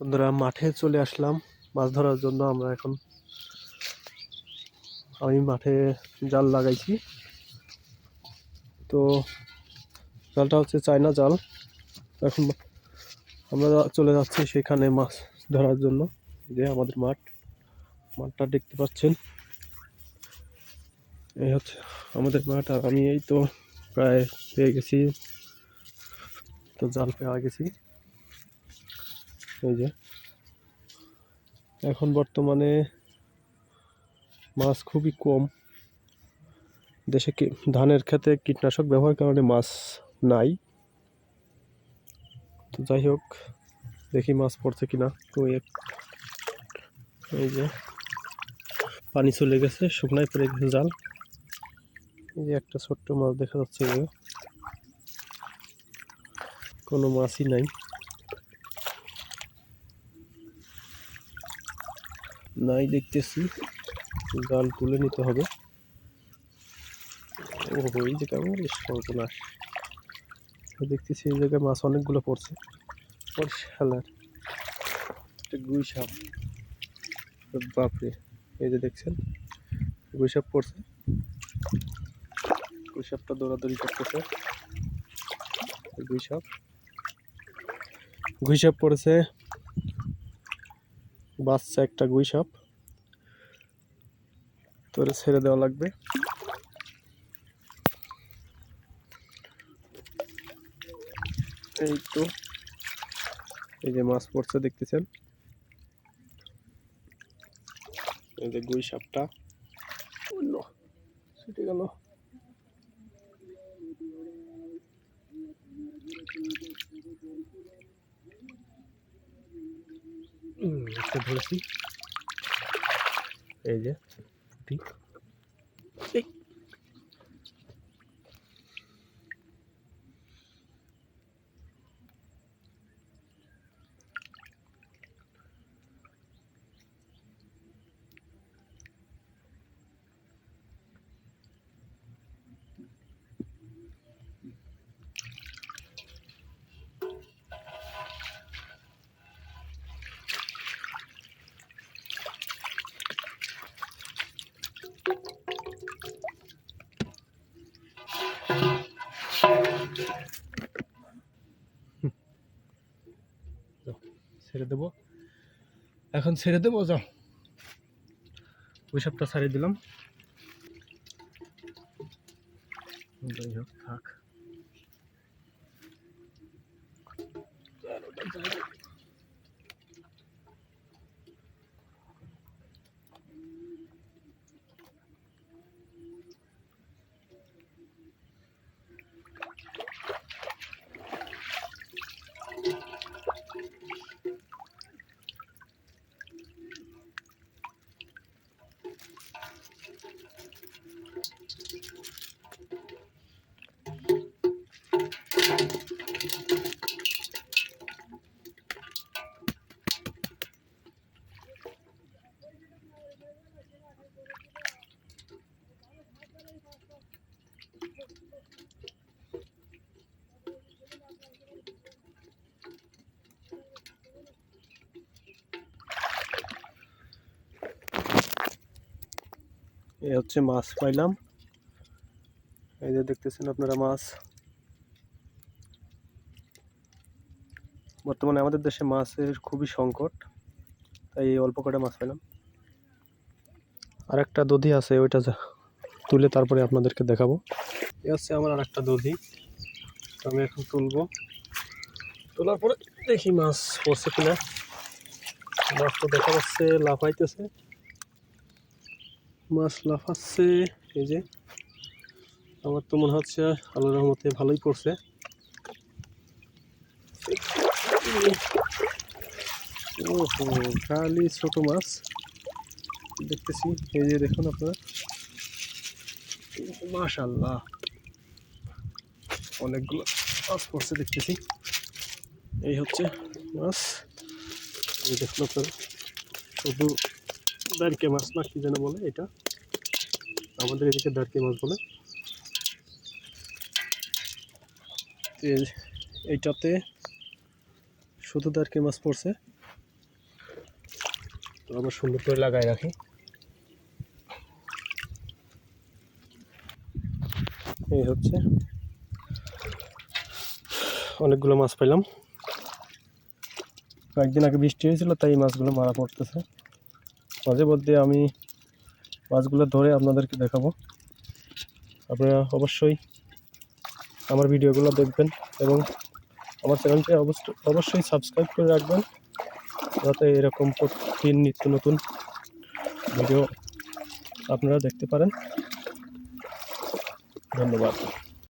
বন্ধুরা, মাঠে চলে আসলাম। মাছ ধরার জন্য আমরা এখন আমি মাঠে জাল লাগাইছি। তো জালটা হচ্ছে চায়না জাল। এখন আমরা চলে যাচ্ছি সেখানে মাছ ধরার জন্য। যে আমাদের মাঠ। মাঠটা দেখতে পাচ্ছেন। এই হচ্ছে আমাদের মাঠ। আর আমি এই তো প্রায় পেয়ে গেছি। তো জাল পেয়ে গেছি। এই যে। এখন বর্তমানে মাছ খুবই কম। দেশে ধানের ক্ষেতে কীটনাশক ব্যবহার কারণে মাছ নাই। তো যাই হোক, দেখি মাছ পড়ছে কিনা। তো এক- এই যে পানি চলে গেছে, শুকনায় পড়ে গেছে জাল। এই যে একটা ছোট্ট মাছ দেখা যাচ্ছে। কোনো মাছই নাই। নাই দেখতেছি। জাল তুলে নিতে হবে। ও এই যে কেমন সর্বনাশ। দেখতেছি এই জায়গায় মাছ অনেকগুলো পড়ছে। পরিষ্কার একটা গুই সাপ। বাপরে, এই যে দেখছেন? গুই সাপ পড়ছে। গুই সাপটা দৌড়াদৌড়ি করতেছে। গুই সাপ। গুই সাপ পড়েছে। বাচ্চা একটা গুই সাপ। তোরে ছেড়ে দেওয়া লাগবে। এই তো। এই যে মাছ পড়ছে, দেখতেছেন? এই যে গুই সাপটা। ছুটে গেল হুম, একটা ধরেছি। এই যে পুঁটি ছেড়ে দেবো। এখন ছেড়ে দেবো যাও। ওই সবটা ছাড়িয়ে দিলাম। যাই হোক থাক। এই হচ্ছে মাছ পাইলাম। এই যে দেখতেছেন আপনারা মাছ। বর্তমানে আমাদের দেশে মাছের খুবই সংকট, তাই এই অল্প কটা মাছ পেলাম আর একটা দধি আছে, ওইটা তুলে তারপরে আপনাদেরকে দেখাবো। এ হচ্ছে আমার আর একটা দধি আমি এখন তুলবো। তোলার পরে দেখি মাছ পড়ছে কিনা। মাছ তো দেখা যাচ্ছে, লাফাইতেছে। মাছ লাফাচ্ছে এই যে। আমার তো মনে হচ্ছে আল্লাহ রহমতে ভালোই পড়ছে। ওহো খালি ছোট মাছ। দেখতেছি, এই যে দেখুন আপনারা। মাশাল্লাহ অনেকগুলো মাছ পড়ছে, দেখতেছি। এই হচ্ছে মাছ। এই দেখুন আপনারা। শুধু দাঁড়কে মাছ না কি যেন বলে এটা? আমাদের এদিকে দাঁড়কে মাছ বলে। এই- এইটাতে শুধু দাঁড়কে মাছ পড়ছে। তো আবার সুন্দর করে লাগাই রাখি। এই হচ্ছে। অনেকগুলো মাছ পেলাম কয়েকদিন আগে বৃষ্টি হয়েছিল, তাই মাছগুলো মারা পড়তেছে। মাঝে মধ্যে আমি মাছগুলো ধরে আপনাদেরকে দেখাবো। আপনারা অবশ্যই আমার ভিডিওগুলো দেখবেন এবং আমার চ্যানেলটি অবশ্যই অবশ্যই সাবস্ক্রাইব করে রাখবেন যাতে এরকম প্রতিদিন নিত্য নতুন ভিডিও আপনারা দেখতে পারেন। ধন্যবাদ।